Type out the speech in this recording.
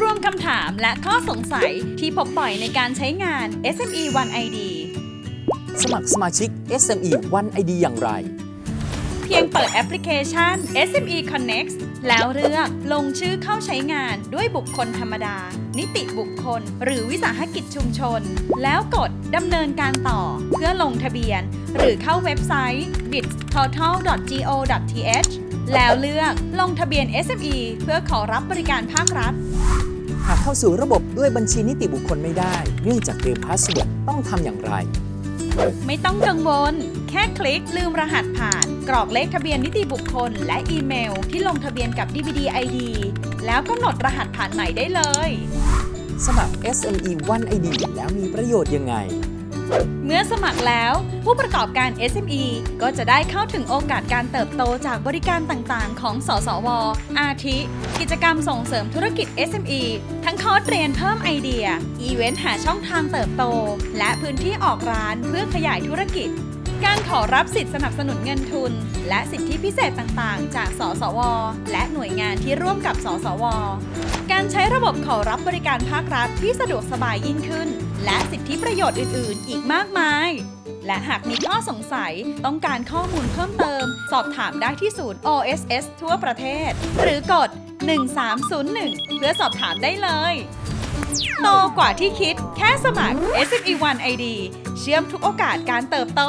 รวมคำถามและข้อสงสัยที่พบบ่อยในการใช้งาน SME One ID สมัครสมาชิก SME One ID อย่างไร เพียงเปิดแอปพลิเคชัน SME Connect แล้วเลือกลงชื่อเข้าใช้งานด้วยบุคคลธรรมดา นิติบุคคล หรือวิสาหกิจชุมชน แล้วกดดำเนินการต่อเพื่อลงทะเบียน หรือเข้าเว็บไซต์ bittotal.go.th แล้วเลือกลงทะเบียน SME เพื่อขอรับบริการภาครัฐ หากเข้าสู่ระบบด้วยบัญชีนิติบุคคลไม่ได้ เนื่องจากลืมพาสเวิร์ดต้องทำอย่างไร ไม่ต้องกังวล แค่คลิกลืมรหัสผ่าน กรอกเลขทะเบียนนิติบุคคล และอีเมล ที่ลงทะเบียนกับ DVD ID แล้วกำหนดรหัสผ่านใหม่ได้เลย สมัคร SME One ID แล้วมีประโยชน์ยังไง เมื่อสมัครแล้ว ผู้ประกอบการ SME ก็จะได้เข้าถึงโอกาสการเติบโตจากบริการต่างๆ ของ สสว อาทิ กิจกรรมส่งเสริมธุรกิจ SME ทั้งคอร์สเรียนเพิ่มไอเดีย อีเวนต์หาช่องทางเติบโต และพื้นที่ออกร้านเพื่อขยายธุรกิจ การขอรับสิทธิสนับสนุนเงินทุน และสิทธิพิเศษต่างๆ จาก สสว และหน่วยงานที่ร่วมกับ สสว การใช้ระบบขอรับบริการภาครัฐที่สะดวกสบายยิ่งขึ้น และสิทธิประโยชน์อื่น ๆ อีกมากมาย และหากมีข้อสงสัยต้องการข้อมูลเพิ่มเติม สอบถามได้ที่ศูนย์ OSS ทั่วประเทศ หรือกด 1301 เพื่อสอบถามได้เลย โตกว่าที่คิดแค่สมัคร SME One ID เชื่อมทุกโอกาสการเติบโต